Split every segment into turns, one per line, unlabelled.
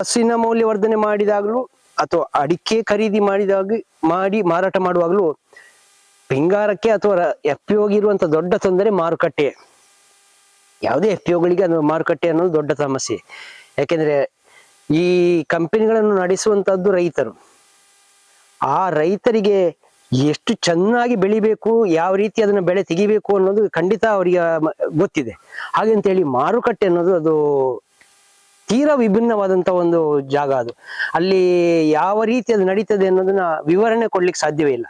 ಹಸಿನ ಮೌಲ್ಯವರ್ಧನೆ ಮಾಡಿದಾಗಲೂ ಅಥವಾ ಅಡಿಕೆ ಖರೀದಿ ಮಾಡಿದಾಗ, ಮಾಡಿ ಮಾರಾಟ ಮಾಡುವಾಗಲೂ ಬಿಂಗಾರಕ್ಕೆ ಅಥವಾ ಎಫ್ ಪಿ ಇರುವಂತ ದೊಡ್ಡ ತೊಂದರೆ ಮಾರುಕಟ್ಟೆ. ಯಾವುದೇ ಎಫ್ ಅದು ಮಾರುಕಟ್ಟೆ ಅನ್ನೋದು ದೊಡ್ಡ ಸಮಸ್ಯೆ. ಯಾಕೆಂದ್ರೆ ಈ ಕಂಪನಿಗಳನ್ನು ನಡೆಸುವಂತದ್ದು ರೈತರು. ಆ ರೈತರಿಗೆ ಎಷ್ಟು ಚೆನ್ನಾಗಿ ಬೆಳಿಬೇಕು, ಯಾವ ರೀತಿ ಅದನ್ನ ಬೆಳೆ ತೆಗಿಬೇಕು ಅನ್ನೋದು ಖಂಡಿತ ಅವರಿಗೆ ಗೊತ್ತಿದೆ. ಹಾಗೆ ಅಂತ ಹಾಗಂತೇಳಿ ಮಾರುಕಟ್ಟೆ ಅನ್ನೋದು ಅದು ತೀರಾ ವಿಭಿನ್ನವಾದಂತ ಒಂದು ಜಾಗ ಅದು. ಅಲ್ಲಿ ಯಾವ ರೀತಿ ಅದು ನಡೀತದೆ ಅನ್ನೋದನ್ನ ವಿವರಣೆ ಕೊಡ್ಲಿಕ್ಕೆ ಸಾಧ್ಯವೇ ಇಲ್ಲ.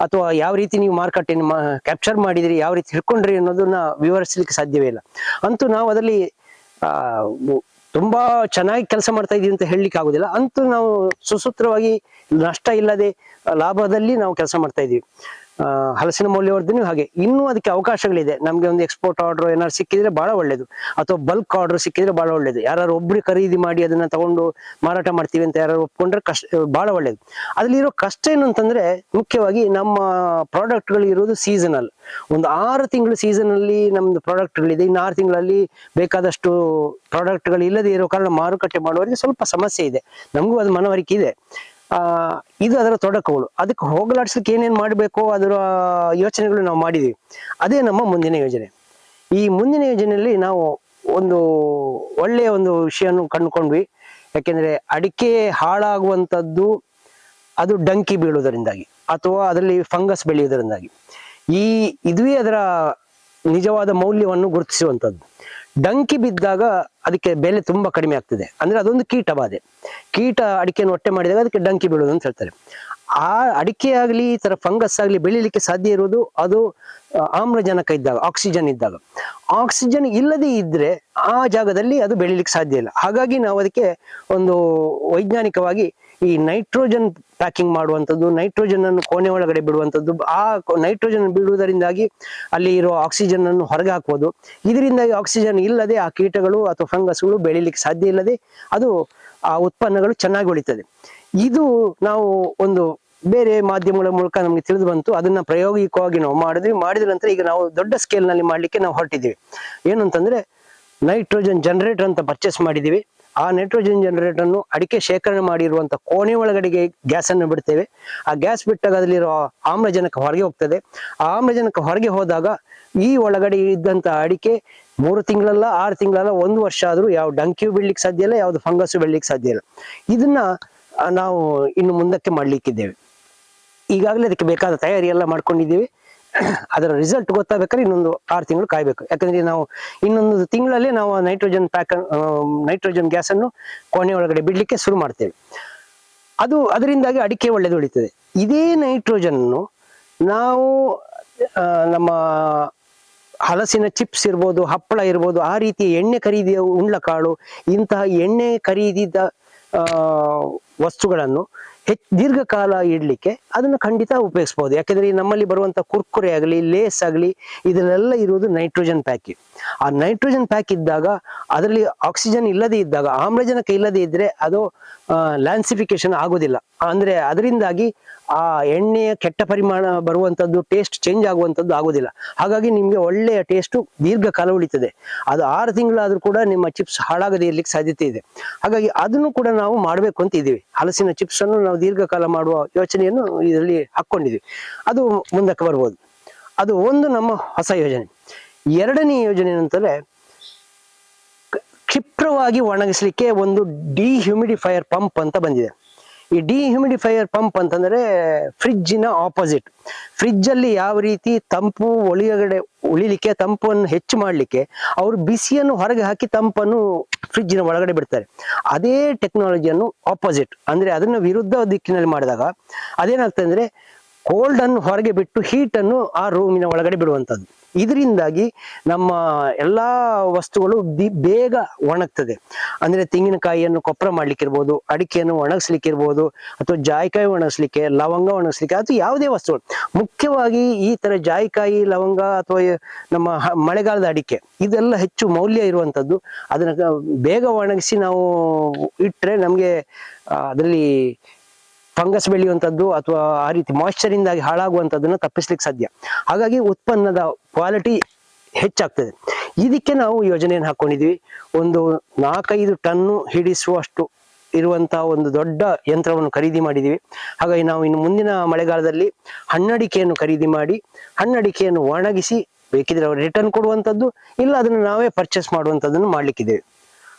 ಅಥವಾ ಯಾವ ರೀತಿ ನೀವು ಮಾರುಕಟ್ಟೆಯನ್ನು ಕ್ಯಾಪ್ಚರ್ ಮಾಡಿದಿರಿ, ಯಾವ ರೀತಿ ಹಿಡ್ಕೊಂಡ್ರಿ ಅನ್ನೋದನ್ನ ವಿವರಿಸ್ಲಿಕ್ಕೆ ಸಾಧ್ಯವೇ ಇಲ್ಲ. ಅಂತೂ ನಾವು ಅದರಲ್ಲಿ, ಆ ತುಂಬಾ ಚೆನ್ನಾಗಿ ಕೆಲಸ ಮಾಡ್ತಾ ಇದೀವಿ ಅಂತ ಹೇಳಲಿಕ್ಕೆ ಆಗುದಿಲ್ಲ. ಅಂತೂ ನಾವು ಸುಸೂತ್ರವಾಗಿ ನಷ್ಟ ಇಲ್ಲದೆ, ಲಾಭದಲ್ಲಿ ನಾವು ಕೆಲಸ ಮಾಡ್ತಾ ಇದೀವಿ. ಹಲಸಿನ ಮೌಲ್ಯವರ್ಧನೆ ಹಾಗೆ. ಇನ್ನೂ ಅದಕ್ಕೆ ಅವಕಾಶಗಳಿದೆ. ನಮಗೆ ಒಂದು ಎಕ್ಸ್ಪೋರ್ಟ್ ಆರ್ಡರ್ ಏನಾದ್ರು ಸಿಕ್ಕಿದ್ರೆ ಬಹಳ ಒಳ್ಳೇದು. ಅಥವಾ ಬಲ್ಕ್ ಆರ್ಡರ್ ಸಿಕ್ಕಿದ್ರೆ ಬಹಳ ಒಳ್ಳೇದು. ಯಾರು ಒಬ್ರು ಖರೀದಿ ಮಾಡಿ ಅದನ್ನ ತಗೊಂಡು ಮಾರಾಟ ಮಾಡ್ತೀವಿ ಅಂತ ಯಾರು ಒಪ್ಕೊಂಡ್ರೆ ಕಷ್ಟ ಬಹಳ ಒಳ್ಳೇದು. ಅದ್ರಲ್ಲಿರೋ ಕಷ್ಟ ಏನು ಅಂತಂದ್ರೆ ಮುಖ್ಯವಾಗಿ ನಮ್ಮ ಪ್ರಾಡಕ್ಟ್ಗಳು ಇರೋದು ಸೀಸನಲ್ ಒಂದು ಆರು ತಿಂಗಳು ಸೀಸನ್ ಅಲ್ಲಿ ನಮ್ದು ಪ್ರಾಡಕ್ಟ್ಗಳಿದೆ ಇನ್ನು ಆರು ತಿಂಗಳಲ್ಲಿ ಬೇಕಾದಷ್ಟು ಪ್ರಾಡಕ್ಟ್ಗಳು ಇಲ್ಲದೆ ಇರೋ ಕಾರಣ ಮಾರುಕಟ್ಟೆ ಮಾಡುವವರಿಗೆ ಸ್ವಲ್ಪ ಸಮಸ್ಯೆ ಇದೆ. ನಮಗೂ ಅದು ಮನವರಿಕೆ ಇದೆ. ಆ, ಇದು ಅದರ ತೊಡಕುಗಳು. ಅದಕ್ಕೆ ಹೋಗಲಾಡ್ಸಕ್ಕೆ ಏನೇನು ಮಾಡಬೇಕು ಅದರ ಯೋಚನೆಗಳು ನಾವು ಮಾಡಿದೀವಿ. ಅದೇ ನಮ್ಮ ಮುಂದಿನ ಯೋಜನೆ. ಈ ಮುಂದಿನ ಯೋಜನೆಯಲ್ಲಿ ನಾವು ಒಂದು ಒಳ್ಳೆಯ ಒಂದು ವಿಷಯವನ್ನು ಕಂಡುಕೊಂಡ್ವಿ. ಯಾಕೆಂದ್ರೆ ಅಡಿಕೆ ಹಾಳಾಗುವಂಥದ್ದು ಅದು ಡಂಕಿ ಬೀಳುವುದರಿಂದಾಗಿ ಅಥವಾ ಅದರಲ್ಲಿ ಫಂಗಸ್ ಬೆಳೆಯುವುದರಿಂದಾಗಿ. ಈ ಇದುವೇ ಅದರ ನಿಜವಾದ ಮೌಲ್ಯವನ್ನು ಗುರುತಿಸುವಂಥದ್ದು. ಡಂಕಿ ಬಿದ್ದಾಗ ಅದಕ್ಕೆ ಬೆಲೆ ತುಂಬಾ ಕಡಿಮೆ ಆಗ್ತದೆ. ಅಂದ್ರೆ ಅದೊಂದು ಕೀಟ ಬಾಧೆ. ಕೀಟ ಅಡಿಕೆಯನ್ನು ಹೊಟ್ಟೆ ಮಾಡಿದಾಗ ಅದಕ್ಕೆ ಡಂಕಿ ಬೀಳೋದು ಅಂತ ಹೇಳ್ತಾರೆ. ಆ ಅಡಿಕೆ ಆಗಲಿ, ಈ ತರ ಫಂಗಸ್ ಆಗಲಿ ಬೆಳಿಲಿಕ್ಕೆ ಸಾಧ್ಯ ಇರುವುದು ಅದು ಆಮ್ಲಜನಕ ಇದ್ದಾಗ, ಆಕ್ಸಿಜನ್ ಇದ್ದಾಗ. ಆಕ್ಸಿಜನ್ ಇಲ್ಲದೆ ಇದ್ರೆ ಆ ಜಾಗದಲ್ಲಿ ಅದು ಬೆಳಿಲಿಕ್ಕೆ ಸಾಧ್ಯ ಇಲ್ಲ. ಹಾಗಾಗಿ ನಾವು ಅದಕ್ಕೆ ಒಂದು ವೈಜ್ಞಾನಿಕವಾಗಿ ಈ ನೈಟ್ರೋಜನ್ ಪ್ಯಾಕಿಂಗ್ ಮಾಡುವಂಥದ್ದು, ನೈಟ್ರೋಜನ್ ಅನ್ನು ಕೋಣೆ ಒಳಗಡೆ ಬಿಡುವಂಥದ್ದು, ಆ ನೈಟ್ರೋಜನ್ ಬಿಡುವುದರಿಂದಾಗಿ ಅಲ್ಲಿ ಇರೋ ಆಕ್ಸಿಜನ್ ಅನ್ನು ಹೊರಗೆ ಹಾಕುವುದು. ಇದರಿಂದಾಗಿ ಆಕ್ಸಿಜನ್ ಇಲ್ಲದೆ ಆ ಕೀಟಗಳು ಅಥವಾ ಫಂಗಸ್ಗಳು ಬೆಳಿಲಿಕ್ಕೆ ಸಾಧ್ಯ ಇಲ್ಲದೆ ಅದು ಆ ಉತ್ಪನ್ನಗಳು ಚೆನ್ನಾಗಿ ಉಳಿತದೆ. ಇದು ನಾವು ಒಂದು ಬೇರೆ ಮಾಧ್ಯಮಗಳ ಮೂಲಕ ನಮಗೆ ತಿಳಿದು ಬಂತು. ಅದನ್ನ ಪ್ರಾಯೋಗಿಕವಾಗಿ ನಾವು ಮಾಡಿದ್ವಿ. ಮಾಡಿದ ನಂತರ ಈಗ ನಾವು ದೊಡ್ಡ ಸ್ಕೇಲ್ನಲ್ಲಿ ಮಾಡಲಿಕ್ಕೆ ನಾವು ಹೊರಟಿದ್ದೀವಿ. ಏನು ಅಂತಂದ್ರೆ ನೈಟ್ರೋಜನ್ ಜನರೇಟರ್ ಅಂತ ಪರ್ಚೇಸ್ ಮಾಡಿದೀವಿ ಆ ನೈಟ್ರೋಜನ್ ಜನರೇಟರ್ ಅನ್ನು ಅಡಿಕೆ ಶೇಖರಣೆ ಮಾಡಿರುವಂತ ಕೋಣೆ ಒಳಗಡೆಗೆ ಗ್ಯಾಸ್ ಅನ್ನು ಬಿಡ್ತೇವೆ. ಆ ಗ್ಯಾಸ್ ಬಿಟ್ಟಾಗ ಅದರಲ್ಲಿರುವ ಆಮ್ಲಜನಕ ಹೊರಗೆ ಹೋಗ್ತದೆ. ಆ ಆಮ್ಲಜನಕ ಹೊರಗೆ ಹೋದಾಗ ಈ ಒಳಗಡೆ ಇದ್ದಂತ ಅಡಿಕೆ ಮೂರು ತಿಂಗಳಲ್ಲ, ಆರು ತಿಂಗಳಲ್ಲ, ಒಂದು ವರ್ಷ ಆದ್ರೂ ಯಾವ ಡಂಕ್ಯೂ ಬೆಳಿಲಿಕ್ಕೆ ಸಾಧ್ಯ ಇಲ್ಲ, ಯಾವ್ದು ಫಂಗಸ್ ಬೆಳಿಲಿಕ್ಕೆ ಸಾಧ್ಯ ಇಲ್ಲ. ಇದನ್ನ ನಾವು ಇನ್ನು ಮುಂದಕ್ಕೆ ಮಾಡ್ಲಿಕ್ಕಿದ್ದೇವೆ. ಈಗಾಗಲೇ ಅದಕ್ಕೆ ಬೇಕಾದ ತಯಾರಿ ಎಲ್ಲ ಮಾಡ್ಕೊಂಡಿದ್ದೀವಿ. ಅದರ ರಿಸಲ್ಟ್ ಗೊತ್ತಾಗಬೇಕಾದ್ರೆ ಇನ್ನೊಂದು ಆರು ತಿಂಗಳು ಕಾಯ್ಬೇಕು. ಯಾಕಂದ್ರೆ ನಾವು ಇನ್ನೊಂದು ತಿಂಗಳಲ್ಲಿ ನಾವು ನೈಟ್ರೋಜನ್ ಪ್ಯಾಕ್ ನೈಟ್ರೋಜನ್ ಗ್ಯಾಸ್ ಅನ್ನು ಕೋಣೆ ಒಳಗಡೆ ಬಿಡ್ಲಿಕ್ಕೆ ಶುರು ಮಾಡ್ತೇವೆ. ಅದು ಅದರಿಂದಾಗಿ ಅಡಿಕೆ ಒಳ್ಳೇದು ಉಳಿತದೆ. ಇದೇ ನೈಟ್ರೋಜನ್ ನಾವು ನಮ್ಮ ಹಲಸಿನ ಚಿಪ್ಸ್ ಇರ್ಬೋದು, ಹಪ್ಪಳ ಇರ್ಬೋದು, ಆ ರೀತಿಯ ಎಣ್ಣೆ ಖರೀದಿಯ ಉಂಡ್ಲಕಾಳು ಇಂತಹ ಎಣ್ಣೆ ಖರೀದಿದ ವಸ್ತುಗಳನ್ನು ಹೆಚ್ಚು ದೀರ್ಘಕಾಲ ಇಡ್ಲಿಕ್ಕೆ ಅದನ್ನು ಖಂಡಿತ ಉಪಯೋಗಿಸ್ಬೋದು. ಯಾಕೆಂದರೆ ನಮ್ಮಲ್ಲಿ ಬರುವಂತ ಕುರ್ಕುರೆ ಆಗಲಿ, ಲೇಸ್ ಆಗಲಿ ಇದರಲ್ಲೆಲ್ಲ ಇರುವುದು ನೈಟ್ರೋಜನ್ ಪ್ಯಾಕ್ ಆ ನೈಟ್ರೋಜನ್ ಪ್ಯಾಕ್ ಇದ್ದಾಗ ಅದರಲ್ಲಿ ಆಕ್ಸಿಜನ್ ಇಲ್ಲದೆ ಇದ್ದಾಗ, ಆಮ್ಲಜನಕ ಇಲ್ಲದೆ ಇದ್ದರೆ ಅದು ಲ್ಯಾನ್ಸಿಫಿಕೇಶನ್ ಆಗೋದಿಲ್ಲ ಅಂದರೆ ಅದರಿಂದಾಗಿ ಆ ಎಣ್ಣೆಯ ಕೆಟ್ಟ ಪರಿಮಾಣ ಬರುವಂತದ್ದು ಟೇಸ್ಟ್ ಚೇಂಜ್ ಆಗುವಂಥದ್ದು ಆಗೋದಿಲ್ಲ ಹಾಗಾಗಿ ನಿಮಗೆ ಒಳ್ಳೆಯ ಟೇಸ್ಟು ದೀರ್ಘಕಾಲ ಉಳಿತದೆ. ಅದು ಆರು ತಿಂಗಳಾದರೂ ಕೂಡ ನಿಮ್ಮ ಚಿಪ್ಸ್ ಹಾಳಾಗದೇ ಇರಲಿಕ್ಕೆ ಸಾಧ್ಯತೆ ಇದೆ. ಹಾಗಾಗಿ ಅದನ್ನು ಕೂಡ ನಾವು ಮಾಡಬೇಕು ಅಂತ ಇದ್ದೀವಿ. ಹಲಸಿನ ಚಿಪ್ಸ್ ಅನ್ನು ನಾವು ದೀರ್ಘಕಾಲ ಮಾಡುವ ಯೋಚನೆಯನ್ನು ಇದರಲ್ಲಿ ಹಾಕ್ಕೊಂಡಿದ್ವಿ. ಅದು ಮುಂದಕ್ಕೆ ಬರ್ಬೋದು. ಅದು ಒಂದು ನಮ್ಮ ಹೊಸ ಯೋಜನೆ. ಎರಡನೇ ಯೋಜನೆ ಏನಂತಂದ್ರೆ ಕ್ಷಿಪ್ರವಾಗಿ ಒಣಗಿಸ್ಲಿಕ್ಕೆ ಒಂದು ಡಿಹ್ಯೂಮಿಡಿಫೈಯರ್ ಪಂಪ್ ಅಂತ ಬಂದಿದೆ. ಈ ಡಿಹ್ಯೂಮಿಡಿಫೈಯರ್ ಪಂಪ್ ಅಂತಂದ್ರೆ ಫ್ರಿಡ್ಜಿನ ಆಪೋಸಿಟ್ ಫ್ರಿಡ್ಜ್ ಅಲ್ಲಿ ಯಾವ ರೀತಿ ತಂಪು ಒಳಗಡೆ ಉಳಿಲಿಕ್ಕೆ, ತಂಪನ್ನು ಹೆಚ್ಚು ಮಾಡಲಿಕ್ಕೆ ಅವರು ಬಿಸಿಯನ್ನು ಹೊರಗೆ ಹಾಕಿ ತಂಪನ್ನು ಫ್ರಿಡ್ಜಿನ ಒಳಗಡೆ ಬಿಡ್ತಾರೆ. ಅದೇ ಟೆಕ್ನಾಲಜಿಯನ್ನು ಆಪೋಸಿಟ್ ಅಂದ್ರೆ ಅದನ್ನ ವಿರುದ್ಧ ದಿಕ್ಕಿನಲ್ಲಿ ಮಾಡಿದಾಗ ಅದೇನಾಗ್ತದೆ ಅಂದ್ರೆ ಕೋಲ್ಡ್ ಅನ್ನು ಹೊರಗೆ ಬಿಟ್ಟು ಹೀಟ್ ಅನ್ನು ಆ ರೂಮಿನ ಒಳಗಡೆ ಬಿಡುವಂತದ್ದು ಇದರಿಂದಾಗಿ ನಮ್ಮ ಎಲ್ಲ ವಸ್ತುಗಳು ಬಿ, ಬೇಗ ಒಣಗ್ತದೆ. ಅಂದ್ರೆ ತೆಂಗಿನಕಾಯಿಯನ್ನು ಕೊಪ್ಪರ ಮಾಡ್ಲಿಕ್ಕಿರ್ಬೋದು, ಅಡಿಕೆಯನ್ನು ಒಣಗಿಸ್ಲಿಕ್ಕಿರ್ಬೋದು, ಅಥವಾ ಜಾಯಿಕಾಯಿ ಒಣಗಿಸ್ಲಿಕ್ಕೆ, ಲವಂಗ ಒಣಗಿಸ್ಲಿಕ್ಕೆ ಅಥವಾ ಯಾವುದೇ ವಸ್ತುಗಳು. ಮುಖ್ಯವಾಗಿ ಈ ತರ ಜಾಯಿಕಾಯಿ, ಲವಂಗ ಅಥವಾ ನಮ್ಮ ಮಳೆಗಾಲದ ಅಡಿಕೆ, ಇದೆಲ್ಲ ಹೆಚ್ಚು ಮೌಲ್ಯ ಇರುವಂತದ್ದು. ಅದನ್ನು ಬೇಗ ಒಣಗಿಸಿ ನಾವು ಇಟ್ರೆ ನಮಗೆ ಅದರಲ್ಲಿ ಫಂಗಸ್ ಬೆಳೆಯುವಂಥದ್ದು ಅಥವಾ ಆ ರೀತಿ ಮಾಯಿಶ್ಚರಿಂದಾಗಿ ಹಾಳಾಗುವಂಥದ್ದನ್ನ ತಪ್ಪಿಸ್ಲಿಕ್ಕೆ ಸಾಧ್ಯ. ಹಾಗಾಗಿ ಉತ್ಪನ್ನದ ಕ್ವಾಲಿಟಿ ಹೆಚ್ಚಾಗ್ತದೆ. ಇದಕ್ಕೆ ನಾವು ಯೋಜನೆಯನ್ನು ಹಾಕೊಂಡಿದ್ವಿ. ಒಂದು ನಾಲ್ಕೈದು ಟನ್ನು ಹಿಡಿಸುವಷ್ಟು ಇರುವಂತಹ ಒಂದು ದೊಡ್ಡ ಯಂತ್ರವನ್ನು ಖರೀದಿ ಮಾಡಿದ್ದೀವಿ ಹಾಗಾಗಿ ನಾವು ಇನ್ನು ಮುಂದಿನ ಮಳೆಗಾಲದಲ್ಲಿ ಹಣ್ಣಡಿಕೆಯನ್ನು ಖರೀದಿ ಮಾಡಿ, ಹಣ್ಣಡಿಕೆಯನ್ನು ಒಣಗಿಸಿ, ಬೇಕಿದ್ರೆ ಅವರು ರಿಟರ್ನ್ ಕೊಡುವಂಥದ್ದು ಇಲ್ಲ ಅದನ್ನು ನಾವೇ ಪರ್ಚೇಸ್ ಮಾಡುವಂಥದ್ದನ್ನು ಮಾಡಲಿಕ್ಕಿದ್ದೇವೆ.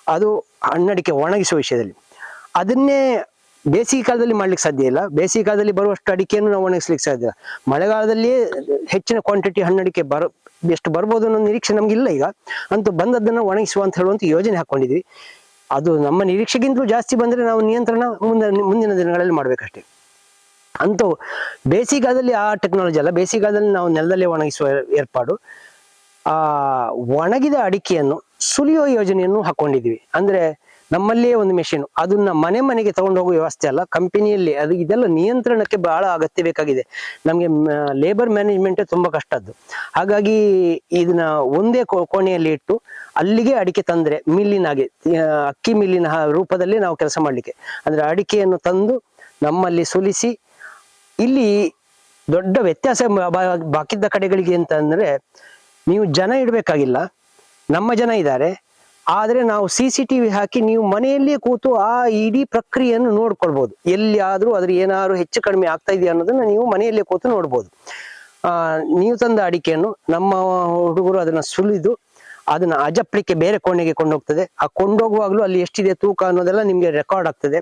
ಅದು ಹಣ್ಣಡಿಕೆ ಒಣಗಿಸುವ ವಿಷಯದಲ್ಲಿ. ಅದನ್ನೇ ಬೇಸಿಗೆ ಕಾಲದಲ್ಲಿ ಮಾಡ್ಲಿಕ್ಕೆ ಸಾಧ್ಯ ಇಲ್ಲ. ಬೇಸಿಗೆ ಕಾಲದಲ್ಲಿ ಬರುವಷ್ಟು ಅಡಿಕೆಯನ್ನು ನಾವು ಒಣಗಿಸ್ಲಿಕ್ಕೆ ಸಾಧ್ಯ. ಮಳೆಗಾಲದಲ್ಲಿಯೇ ಹೆಚ್ಚಿನ ಕ್ವಾಂಟಿಟಿ ಹಣ್ಣಡಿಕೆ ಬರ, ಎಷ್ಟು ಬರ್ಬೋದು ಅನ್ನೋ ನಿರೀಕ್ಷೆ ನಮ್ಗೆ ಇಲ್ಲ ಈಗ. ಅಂತೂ ಬಂದದ್ದನ್ನು ಒಣಗಿಸುವ ಅಂತ ಹೇಳುವಂತ ಯೋಜನೆ ಹಾಕೊಂಡಿದ್ವಿ. ಅದು ನಮ್ಮ ನಿರೀಕ್ಷೆಗಿಂತಲೂ ಜಾಸ್ತಿ ಬಂದ್ರೆ ನಾವು ನಿಯಂತ್ರಣ ಮುಂದೆ, ಮುಂದಿನ ದಿನಗಳಲ್ಲಿ ಮಾಡ್ಬೇಕಷ್ಟೇ. ಅಂತೂ ಬೇಸಿಗೆಗಾಲದಲ್ಲಿ ಆ ಟೆಕ್ನಾಲಜಿ ಅಲ್ಲ. ಬೇಸಿಗೆಗಾಲದಲ್ಲಿ ನಾವು ನೆಲದಲ್ಲೇ ಒಣಗಿಸುವ ಏರ್ಪಾಡು. ಆ, ಒಣಗಿದ ಅಡಿಕೆಯನ್ನು ಸುಲಿಯೋ ಯೋಜನೆಯನ್ನು ಹಾಕೊಂಡಿದ್ವಿ. ಅಂದ್ರೆ ನಮ್ಮಲ್ಲಿಯೇ ಒಂದು ಮೆಷಿನ್ ಅದನ್ನ ಮನೆ ಮನೆಗೆ ತಗೊಂಡು ಹೋಗುವ ವ್ಯವಸ್ಥೆ ಅಲ್ಲ ಕಂಪನಿಯಲ್ಲಿ ಅದು ಇದೆಲ್ಲ ನಿಯಂತ್ರಣಕ್ಕೆ ಬಹಳ ಅಗತ್ಯ ಬೇಕಾಗಿದೆ ನಮಗೆ ಲೇಬರ್ ಮ್ಯಾನೇಜ್ಮೆಂಟ್ ತುಂಬಾ ಕಷ್ಟದ್ದು ಹಾಗಾಗಿ ಇದನ್ನ ಒಂದೇ ಕೋಣೆಯಲ್ಲಿ ಇಟ್ಟು ಅಲ್ಲಿಗೆ ಅಡಿಕೆ ತಂದ್ರೆ ಮಿಲ್ಲಿನಾಗೆ ಅಕ್ಕಿ ಮಿಲ್ಲಿನ ರೂಪದಲ್ಲಿ ನಾವು ಕೆಲಸ ಮಾಡ್ಲಿಕ್ಕೆ. ಅಂದ್ರೆ ಅಡಿಕೆಯನ್ನು ತಂದು ನಮ್ಮಲ್ಲಿ ಸುಲಿಸಿ, ಇಲ್ಲಿ ದೊಡ್ಡ ವ್ಯತ್ಯಾಸ ಬಾಕಿದ್ದ ಕಡೆಗಳಿಗೆ ಅಂತ ಅಂದ್ರೆ, ನೀವು ಜನ ಇಡಬೇಕಾಗಿಲ್ಲ. ನಮ್ಮ ಜನ ಇದ್ದಾರೆ. ಆದ್ರೆ ನಾವು ಸಿ ಸಿ ಟಿವಿ ಹಾಕಿ ನೀವು ಮನೆಯಲ್ಲಿಯೇ ಕೂತು ಆ ಇಡೀ ಪ್ರಕ್ರಿಯೆಯನ್ನು ನೋಡ್ಕೊಳ್ಬಹುದು ಎಲ್ಲಿ ಆದ್ರೂ ಅದ್ರ ಏನಾದ್ರು ಹೆಚ್ಚು ಕಡಿಮೆ ಆಗ್ತಾ ಇದೆಯಾ ಅನ್ನೋದನ್ನ ನೀವು ಮನೆಯಲ್ಲೇ ಕೂತು ನೋಡ್ಬೋದು. ನೀವು ತಂದ ಅಡಿಕೆಯನ್ನು ನಮ್ಮ ಹುಡುಗರು ಅದನ್ನ ಸುಲಿದು ಅದನ್ನ ಅಜಪ್ಲಿಕ್ಕೆ ಬೇರೆ ಕೋಣೆಗೆ ಕೊಂಡೋಗ್ತದೆ. ಆ ಕೊಂಡೋಗುವಾಗಲೂ ಅಲ್ಲಿ ಎಷ್ಟಿದೆ ತೂಕ ಅನ್ನೋದೆಲ್ಲ ನಿಮ್ಗೆ ರೆಕಾರ್ಡ್ ಆಗ್ತದೆ.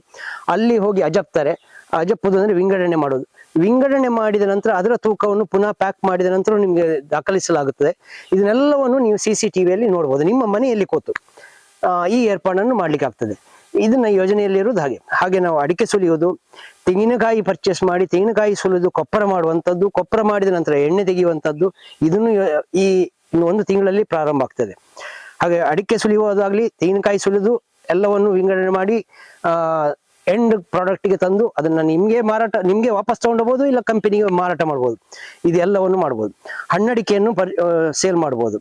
ಅಲ್ಲಿ ಹೋಗಿ ಅಜಪ್ತಾರೆ. ಅಜಪ್ಪುದು ಅಂದ್ರೆ ವಿಂಗಡಣೆ ಮಾಡೋದು. ವಿಂಗಡಣೆ ಮಾಡಿದ ನಂತರ ಅದರ ತೂಕವನ್ನು ಪುನಃ ಪ್ಯಾಕ್ ಮಾಡಿದ ನಂತರ ನಿಮಗೆ ದಾಖಲಿಸಲಾಗುತ್ತದೆ. ಇದನ್ನೆಲ್ಲವನ್ನು ನೀವು ಸಿ ಸಿ ಟಿವಿಯಲ್ಲಿ ನೋಡ್ಬೋದು. ನಿಮ್ಮ ಮನೆಯಲ್ಲಿ ಕೂತು ಈ ಏರ್ಪಾಡನ್ನು ಮಾಡ್ಲಿಕ್ಕೆ ಆಗ್ತದೆ. ಇದನ್ನ ಯೋಜನೆಯಲ್ಲಿ ಇರುವುದು ಹಾಗೆ. ಹಾಗೆ ನಾವು ಅಡಿಕೆ ಸುಲಿಯುವುದು, ತೆಂಗಿನಕಾಯಿ ಪರ್ಚೇಸ್ ಮಾಡಿ ತೆಂಗಿನಕಾಯಿ ಸುಲಿದು ಕೊಪ್ಪರ ಮಾಡುವಂಥದ್ದು, ಕೊಪ್ಪರ ಮಾಡಿದ ನಂತರ ಎಣ್ಣೆ ತೆಗೆಯುವಂಥದ್ದು, ಇದನ್ನು ಈ ಒಂದು ತಿಂಗಳಲ್ಲಿ ಪ್ರಾರಂಭ ಆಗ್ತದೆ. ಹಾಗೆ ಅಡಿಕೆ ಸುಲಿಯುವುದಾಗ್ಲಿ, ತೆಂಗಿನಕಾಯಿ ಸುಲಿದು ಎಲ್ಲವನ್ನು ವಿಂಗಡಣೆ ಮಾಡಿ ಎಂಡ್ ಪ್ರಾಡಕ್ಟ್ಗೆ ತಂದು ಅದನ್ನ ನಿಮಗೆ ಮಾರಾಟ, ನಿಮಗೆ ವಾಪಸ್ ತೊಗೊಂಡೋಗ್ಬೋದು ಇಲ್ಲ ಕಂಪನಿಗೆ ಮಾರಾಟ ಮಾಡ್ಬೋದು. ಇದೆಲ್ಲವನ್ನು ಮಾಡ್ಬೋದು. ಹಣ್ಣಡಿಕೆಯನ್ನು ಪರ್ ಸೇಲ್ ಮಾಡ್ಬೋದು.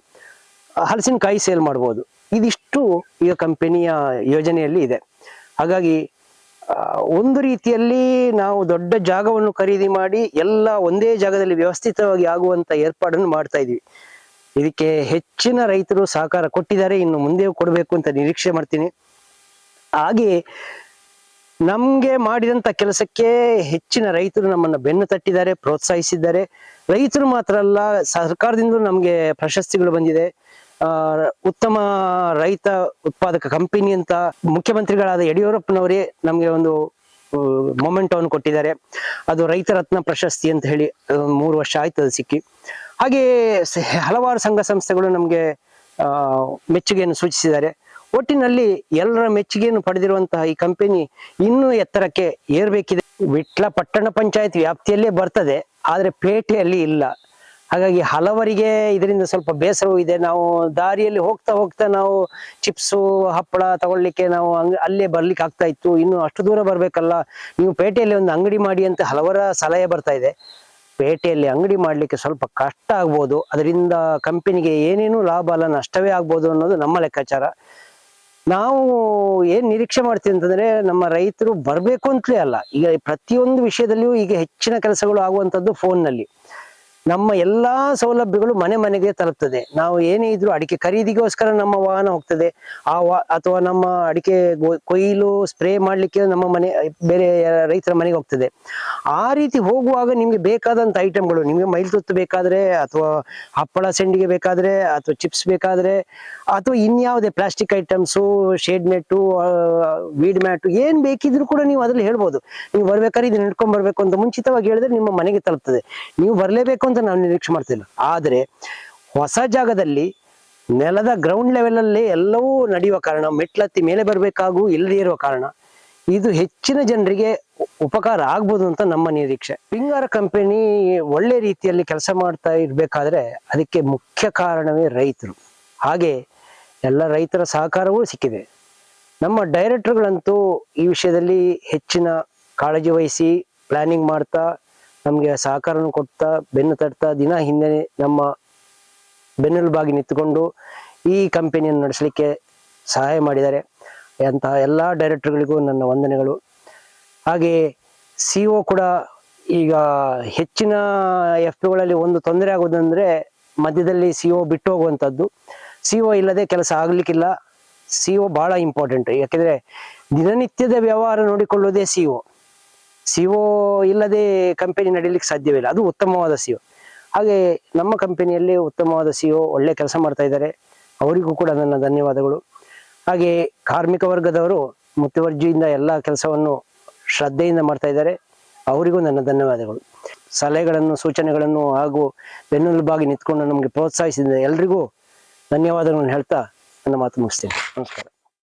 ಹಲಸಿನಕಾಯಿ ಸೇಲ್ ಮಾಡ್ಬೋದು. ಇದಿಷ್ಟು ಈಗ ಕಂಪನಿಯ ಯೋಜನೆಯಲ್ಲಿ ಇದೆ. ಹಾಗಾಗಿ ಒಂದು ರೀತಿಯಲ್ಲಿ ನಾವು ದೊಡ್ಡ ಜಾಗವನ್ನು ಖರೀದಿ ಮಾಡಿ ಎಲ್ಲ ಒಂದೇ ಜಾಗದಲ್ಲಿ ವ್ಯವಸ್ಥಿತವಾಗಿ ಆಗುವಂತ ಏರ್ಪಾಡನ್ನು ಮಾಡ್ತಾ ಇದೀವಿ. ಇದಕ್ಕೆ ಹೆಚ್ಚಿನ ರೈತರು ಸಹಕಾರ ಕೊಟ್ಟಿದ್ದಾರೆ. ಇನ್ನು ಮುಂದೆ ಕೊಡಬೇಕು ಅಂತ ನಿರೀಕ್ಷೆ ಮಾಡ್ತೀನಿ. ಹಾಗೆ ನಮ್ಗೆ ಮಾಡಿದಂತ ಕೆಲಸಕ್ಕೆ ಹೆಚ್ಚಿನ ರೈತರು ನಮ್ಮನ್ನ ಬೆನ್ನು ತಟ್ಟಿದ್ದಾರೆ, ಪ್ರೋತ್ಸಾಹಿಸಿದ್ದಾರೆ. ರೈತರು ಮಾತ್ರ ಅಲ್ಲ ಸರ್ಕಾರದಿಂದ ನಮ್ಗೆ ಪ್ರಶಸ್ತಿಗಳು ಬಂದಿದೆ. ಉತ್ತಮ ರೈತ ಉತ್ಪಾದಕ ಕಂಪನಿ ಅಂತ ಮುಖ್ಯಮಂತ್ರಿಗಳಾದ ಯಡಿಯೂರಪ್ಪನವರೇ ನಮ್ಗೆ ಒಂದು ಮೊಮೆಂಟವನ್ನು ಕೊಟ್ಟಿದ್ದಾರೆ. ಅದು ರೈತ ರತ್ನ ಪ್ರಶಸ್ತಿ ಅಂತ ಹೇಳಿ ಮೂರು ವರ್ಷ ಆಯ್ತು ಅದು ಸಿಕ್ಕಿ. ಹಾಗೆ ಹಲವಾರು ಸಂಘ ಸಂಸ್ಥೆಗಳು ನಮ್ಗೆ ಮೆಚ್ಚುಗೆಯನ್ನು ಸೂಚಿಸಿದ್ದಾರೆ. ಒಟ್ಟಿನಲ್ಲಿ ಎಲ್ಲರ ಮೆಚ್ಚುಗೆಯನ್ನು ಪಡೆದಿರುವಂತಹ ಈ ಕಂಪನಿ ಇನ್ನೂ ಎತ್ತರಕ್ಕೆ ಏರ್ಬೇಕಿದೆ. ವಿಟ್ಲ ಪಟ್ಟಣ ಪಂಚಾಯತ್ ವ್ಯಾಪ್ತಿಯಲ್ಲೇ ಬರ್ತದೆ, ಆದ್ರೆ ಪೇಟೆಯಲ್ಲಿ ಇಲ್ಲ. ಹಾಗಾಗಿ ಹಲವರಿಗೆ ಇದರಿಂದ ಸ್ವಲ್ಪ ಬೇಸರವೂ ಇದೆ. ನಾವು ದಾರಿಯಲ್ಲಿ ಹೋಗ್ತಾ ಹೋಗ್ತಾ ನಾವು ಚಿಪ್ಸು, ಹಪ್ಪಳ ತಗೊಳ್ಳಿಕ್ಕೆ ನಾವು ಅಲ್ಲೇ ಬರ್ಲಿಕ್ಕೆ ಆಗ್ತಾ ಇತ್ತು. ಇನ್ನು ಅಷ್ಟು ದೂರ ಬರ್ಬೇಕಲ್ಲ, ನೀವು ಪೇಟೆಯಲ್ಲಿ ಒಂದು ಅಂಗಡಿ ಮಾಡಿ ಅಂತ ಹಲವರ ಸಲಹೆ ಬರ್ತಾ ಇದೆ. ಪೇಟೆಯಲ್ಲಿ ಅಂಗಡಿ ಮಾಡ್ಲಿಕ್ಕೆ ಸ್ವಲ್ಪ ಕಷ್ಟ ಆಗ್ಬೋದು. ಅದರಿಂದ ಕಂಪನಿಗೆ ಏನೇನು ಲಾಭ ಅಲ್ಲ, ನಷ್ಟವೇ ಆಗ್ಬೋದು ಅನ್ನೋದು ನಮ್ಮ ಲೆಕ್ಕಾಚಾರ. ನಾವು ಏನ್ ನಿರೀಕ್ಷೆ ಮಾಡ್ತೀವಿ ಅಂತಂದ್ರೆ ನಮ್ಮ ರೈತರು ಬರ್ಬೇಕು ಅಂತಲೇ ಅಲ್ಲ. ಈಗ ಪ್ರತಿಯೊಂದು ವಿಷಯದಲ್ಲಿಯೂ ಈಗ ಹೆಚ್ಚಿನ ಕೆಲಸಗಳು ಆಗುವಂತದ್ದು ಫೋನ್ನಲ್ಲಿ. ನಮ್ಮ ಎಲ್ಲಾ ಸೌಲಭ್ಯಗಳು ಮನೆ ಮನೆಗೆ ತಲುಪ್ತದೆ. ನಾವು ಏನೇ ಇದ್ರು ಅಡಿಕೆ ಖರೀದಿಗೋಸ್ಕರ ನಮ್ಮ ವಾಹನ ಹೋಗ್ತದೆ. ಆ ವಾ, ಅಥವಾ ನಮ್ಮ ಅಡಿಕೆ ಕೊಯ್ಲು, ಸ್ಪ್ರೇ ಮಾಡ್ಲಿಕ್ಕೆ ನಮ್ಮ ಮನೆ, ಬೇರೆ ರೈತರ ಮನೆಗೆ ಹೋಗ್ತದೆ. ಆ ರೀತಿ ಹೋಗುವಾಗ ನಿಮ್ಗೆ ಬೇಕಾದಂತ ಐಟಮ್ಗಳು ನಿಮ್ಗೆ ಮೈಲ್ ತುತ್ತು ಬೇಕಾದ್ರೆ, ಅಥವಾ ಹಪ್ಪಳ ಸೆಂಡಿಗೆ ಬೇಕಾದ್ರೆ, ಅಥವಾ ಚಿಪ್ಸ್ ಬೇಕಾದ್ರೆ, ಅಥವಾ ಇನ್ಯಾವುದೇ plastic items, shade net weed mat ಏನ್ ಬೇಕಿದ್ರು ಕೂಡ ನೀವು ಅದ್ರಲ್ಲಿ ಹೇಳ್ಬೋದು. ನೀವು ಬರ್ಬೇಕಾದ್ರೆ ಇದನ್ನ ಹಿಡ್ಕೊಂಡ್ ಬರ್ಬೇಕು ಅಂತ ಮುಂಚಿತವಾಗಿ ಹೇಳಿದ್ರೆ ನಿಮ್ಮ ಮನೆಗೆ ತಲುಪ್ತದೆ. ನೀವು ಬರ್ಲೇಬೇಕು ಅಂತ ನಾವು ನಿರೀಕ್ಷೆ ಮಾಡ್ತಿಲ್ಲ. ಆದರೆ ಹೊಸ ಜಾಗದಲ್ಲಿ ನೆಲದ ಗ್ರೌಂಡ್ ಲೆವೆಲ್ ಅಲ್ಲಿ ಎಲ್ಲವೂ ನಡೆಯುವ ಕಾರಣ, ಮೆಟ್ಲತ್ತಿ ಮೇಲೆ ಬರಬೇಕಾಗೂ ಇಲ್ಲದೇ ಇರುವ ಕಾರಣ ಇದು ಹೆಚ್ಚಿನ ಜನರಿಗೆ ಉಪಕಾರ ಆಗ್ಬೋದು ಅಂತ ನಮ್ಮ ನಿರೀಕ್ಷೆ. ಪಿಂಗಾರ ಕಂಪನಿ ಒಳ್ಳೆ ರೀತಿಯಲ್ಲಿ ಕೆಲಸ ಮಾಡ್ತಾ ಇರಬೇಕಾದ್ರೆ ಅದಕ್ಕೆ ಮುಖ್ಯ ಕಾರಣವೇ ರೈತರು. ಹಾಗೆ ಎಲ್ಲ ರೈತರ ಸಹಕಾರವೂ ಸಿಕ್ಕಿದೆ. ನಮ್ಮ ಡೈರೆಕ್ಟರ್ಗಳಂತೂ ಈ ವಿಷಯದಲ್ಲಿ ಹೆಚ್ಚಿನ ಕಾಳಜಿ ವಹಿಸಿ ಪ್ಲಾನಿಂಗ್ ಮಾಡ್ತಾ ನಮಗೆ ಸಹಕಾರವನ್ನು ಕೊಡ್ತಾ, ಬೆನ್ನು ತಟ್ತಾ, ದಿನ ಹಿಂದೆ ನಮ್ಮ ಬೆನ್ನೆಲುಬಾಗಿ ನಿಂತುಕೊಂಡು ಈ ಕಂಪನಿಯನ್ನು ನಡೆಸಲಿಕ್ಕೆ ಸಹಾಯ ಮಾಡಿದ್ದಾರೆ. ಅಂತಹ ಎಲ್ಲ ಡೈರೆಕ್ಟರ್ಗಳಿಗೂ ನನ್ನ ವಂದನೆಗಳು. ಹಾಗೆ ಸಿ ಒ ಕೂಡ ಈಗ ಹೆಚ್ಚಿನ ಎಫ್ ಪಿಗಳಲ್ಲಿ ಒಂದು ತೊಂದರೆ ಆಗೋದಂದ್ರೆ ಮಧ್ಯದಲ್ಲಿ ಸಿ ಒ ಬಿಟ್ಟು ಹೋಗುವಂಥದ್ದು. ಸಿ ಒ ಇಲ್ಲದೆ ಕೆಲಸ ಆಗಲಿಕ್ಕಿಲ್ಲ. ಸಿ ಒ ಭಾಳ ಇಂಪಾರ್ಟೆಂಟ್ ಯಾಕೆಂದರೆ ದಿನನಿತ್ಯದ ವ್ಯವಹಾರ ನೋಡಿಕೊಳ್ಳೋದೇ ಸಿ ಒ. ಸಿ ಒ ಇಲ್ಲದೆ ಕಂಪನಿ ನಡೀಲಿಕ್ಕೆ ಸಾಧ್ಯವಿಲ್ಲ ಅದು ಉತ್ತಮವಾದ ಸಿ ಒ ಹಾಗೆ ನಮ್ಮ ಕಂಪನಿಯಲ್ಲಿ ಉತ್ತಮವಾದ ಸಿ ಒ ಒಳ್ಳೆ ಕೆಲಸ ಮಾಡ್ತಾ ಇದ್ದಾರೆ. ಅವರಿಗೂ ಕೂಡ ನನ್ನ ಧನ್ಯವಾದಗಳು. ಹಾಗೆ ಕಾರ್ಮಿಕ ವರ್ಗದವರು ಮುತುವರ್ಜಿಯಿಂದ ಎಲ್ಲ ಕೆಲಸವನ್ನು ಶ್ರದ್ಧೆಯಿಂದ ಮಾಡ್ತಾ ಇದ್ದಾರೆ. ಅವರಿಗೂ ನನ್ನ ಧನ್ಯವಾದಗಳು. ಸಲಹೆಗಳನ್ನು, ಸೂಚನೆಗಳನ್ನು ಹಾಗೂ ಬೆನ್ನೆಲುಬಾಗಿ ನಿಂತ್ಕೊಂಡು ನಮಗೆ ಪ್ರೋತ್ಸಾಹಿಸಿದ ಎಲ್ರಿಗೂ ಧನ್ಯವಾದಗಳನ್ನು ಹೇಳ್ತಾ ನನ್ನ ಮಾತು ಮುಗಿಸ್ತೇನೆ. ನಮಸ್ಕಾರ.